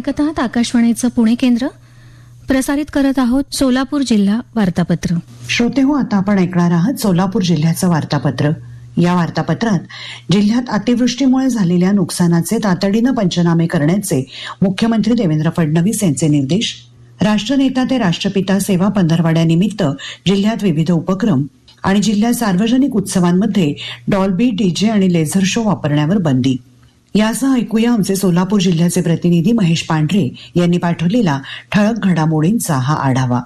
ऐकत आहात आकाशवाणीचं पुणे केंद्र. प्रसारित करत आहोत सोलापूर जिल्हा वार्तापत्र. श्रोते हो आता आपण ऐकणार आहात सोलापूर जिल्ह्याचं वार्तापत्र. या वार्तापत्रात जिल्ह्यात अतिवृष्टीमुळे झालेल्या नुकसानाचे तातडीनं पंचनामे करण्याचे मुख्यमंत्री देवेंद्र फडणवीस यांचे निर्देश. राष्ट्रनेता ते राष्ट्रपिता सेवा पंधरवाड्यानिमित्त जिल्ह्यात विविध उपक्रम आणि जिल्ह्यात सार्वजनिक उत्सवांमध्ये डॉल्बी डीजे आणि लेझर शो वापरण्यावर बंदी. यासह ऐकूया आमचे सोलापूर जिल्ह्याचे प्रतिनिधी महेश पांढरे यांनी पाठवलेला ठळक घडामोडींचा हा आढावा.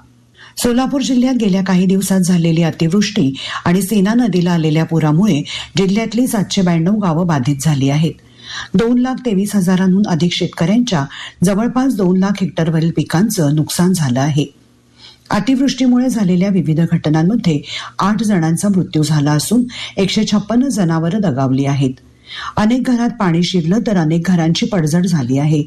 सोलापूर जिल्ह्यात गेल्या काही दिवसात झालेली अतिवृष्टी आणि सेना नदीला आलेल्या पुरामुळे जिल्ह्यातली सातशे ब्याण्णव गावं बाधित झाली आहेत. दोन लाख तेवीस हजारांहून अधिक शेतकऱ्यांच्या जवळपास दोन लाख हेक्टरवरील पिकांचं नुकसान झालं आहे. अतिवृष्टीमुळे झालेल्या विविध घटनांमध्ये आठ जणांचा मृत्यू झाला असून एकशे छप्पन्न जनावरं दगावली आहेत. अनेक घरात पाणी शिरलं तर अनेक घरांची पडझड झाली आहे.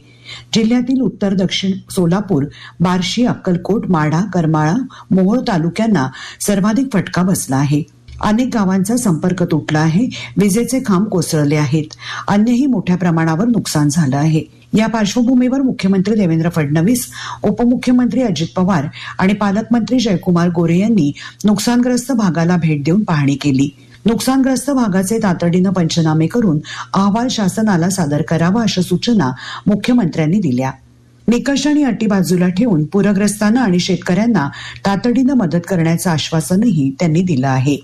जिल्ह्यातील उत्तर दक्षिण सोलापूर बार्शी अक्कलकोट माढा करमाळा मोहोळ तालुक्यांना सर्वाधिक फटका बसला आहे. अनेक गावांचा संपर्क तुटला आहे. विजेचे खांब कोसळले आहेत. अन्यही मोठ्या प्रमाणावर नुकसान झालं आहे. या पार्श्वभूमीवर मुख्यमंत्री देवेंद्र फडणवीस उपमुख्यमंत्री अजित पवार आणि पालकमंत्री जयकुमार गोरे यांनी नुकसानग्रस्त भागाला भेट देऊन पाहणी केली. नुकसानग्रस्त भागाचे तातडीनं पंचनामे करून अहवाल शासनाला सादर करावा अशा सूचना मुख्यमंत्र्यांनी दिल्या. निकष आणि अटी बाजूला ठेवून पूरग्रस्तांना आणि शेतकऱ्यांना तातडीनं मदत करण्याचं आश्वासनही त्यांनी दिलं आहे.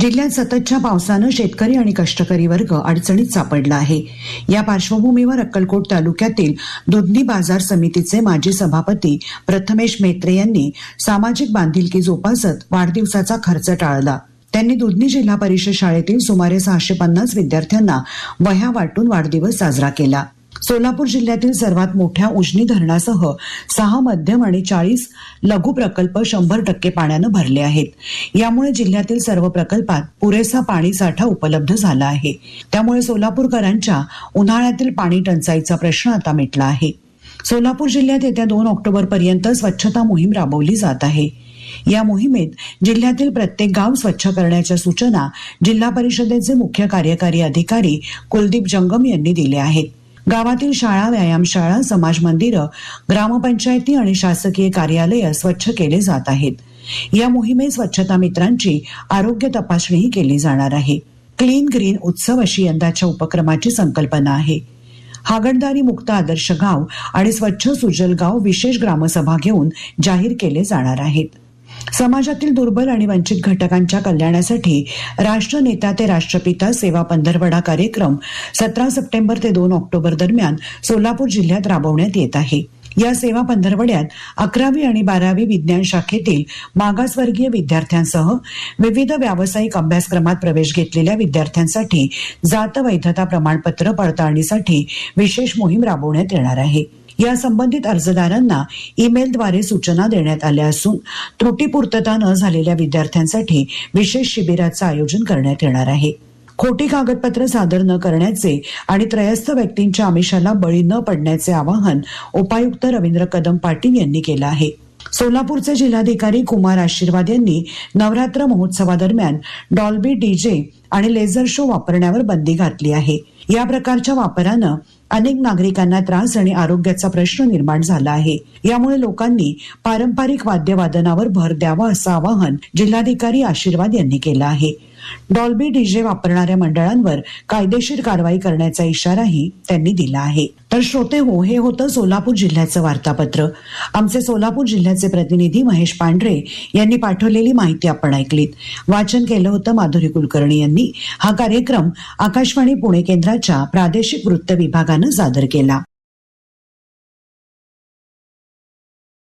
जिल्ह्यात सततच्या पावसानं शेतकरी आणि कष्टकरी वर्ग अडचणीत सापडला आहे. या पार्श्वभूमीवर अक्कलकोट तालुक्यातील दुधनी बाजार समितीचे माजी सभापती प्रथमेश मेत्रे यांनी सामाजिक बांधिलकी जोपासत वाढदिवसाचा खर्च टाळला. त्यांनी दुधनी जिल्हा परिषद शाळेतील सुमारे सहाशे पन्नास विद्यार्थ्यांना वह्या वाटून वाढदिवस साजरा केला. सोलापूर जिल्ह्यातील सर्वात मोठ्या उजनी धरणासह सहा मध्यम आणि चाळीस लघु प्रकल्प शंभर टक्के पाण्यानं भरले आहेत. यामुळे जिल्ह्यातील सर्व प्रकल्पात पुरेसा पाणी साठा उपलब्ध झाला आहे. त्यामुळे सोलापूरकरांच्या उन्हाळ्यातील पाणी टंचाईचा प्रश्न आता मिटला आहे. सोलापूर जिल्ह्यात येत्या दोन ऑक्टोबर पर्यंत स्वच्छता मोहीम राबवली जात आहे. या मोहिमेत जिल्ह्यातील प्रत्येक गाव स्वच्छ करण्याच्या सूचना जिल्हा परिषदेचे मुख्य कार्यकारी अधिकारी कुलदीप जंगम यांनी दिल्या आहेत. गावातील शाळा व्यायामशाळा समाज मंदिरं ग्रामपंचायती आणि शासकीय कार्यालय स्वच्छ केले जात आहेत. या मोहिमेत स्वच्छता मित्रांची आरोग्य तपासणीही केली जाणार आहे. क्लीन ग्रीन उत्सव अशी यंदाच्या उपक्रमाची संकल्पना आहे. हागणदारी मुक्त आदर्श गाव आणि स्वच्छ सुजल गाव विशेष ग्रामसभा घेऊन जाहीर केले जाणार आहेत. समाजातील दुर्बल आणि वंचित घटकांच्या कल्याणासाठी राष्ट्रनेता ते राष्ट्रपिता सेवा पंधरवडा कार्यक्रम सतरा सप्टेंबर ते दोन ऑक्टोबर दरम्यान सोलापूर जिल्ह्यात राबवण्यात येत आहे. या सेवा पंधरवड्यात अकरावी आणि बारावी विज्ञान शाखेतील मागासवर्गीय विद्यार्थ्यांसह विविध व्यावसायिक अभ्यासक्रमात प्रवेश घेतलेल्या विद्यार्थ्यांसाठी जात वैधता प्रमाणपत्र पडताळणीसाठी विशेष मोहीम राबवण्यात येणार आहे. या संबंधित अर्जदारांना ईमेलद्वारे सूचना देण्यात आल्या असून त्रुटी पूर्तता न झालेल्या विद्यार्थ्यांसाठी विशेष शिबिराचं आयोजन करण्यात येणार आहे. खोटी कागदपत्र सादर न करण्याचे आणि त्रयस्थ व्यक्तींच्या आमिषाला बळी न पडण्याचे आवाहन उपायुक्त रवींद्र कदम पाटील यांनी केलं आहे. सोलापूरचे जिल्हाधिकारी कुमार आशीर्वाद यांनी नवरात्र महोत्सवादरम्यान डॉल्बी डीजे आणि लेझर शो वापरण्यावर बंदी घातली आहे. या प्रकारच्या वापरानं अनेक नागरिकांना त्रास आणि आरोग्याचा प्रश्न निर्माण झाला आहे. यामुळे लोकांनी पारंपरिक वाद्यवादनावर भर द्यावा असं आवाहन जिल्हाधिकारी आशीर्वाद यांनी केलं आहे. डॉल्बी डीजे वापरणाऱ्या मंडळांवर कायदेशीर कारवाई करण्याचा इशाराही त्यांनी दिला आहे. तर श्रोते हो हे होतं सोलापूर जिल्ह्याचं वार्तापत्र. आमचे सोलापूर जिल्ह्याचे प्रतिनिधी महेश पांढरे यांनी पाठवलेली माहिती आपण ऐकलीत. वाचन केलं होतं माधुरी कुलकर्णी यांनी. हा कार्यक्रम आकाशवाणी पुणे केंद्राच्या प्रादेशिक वृत्त विभागानं सादर केला.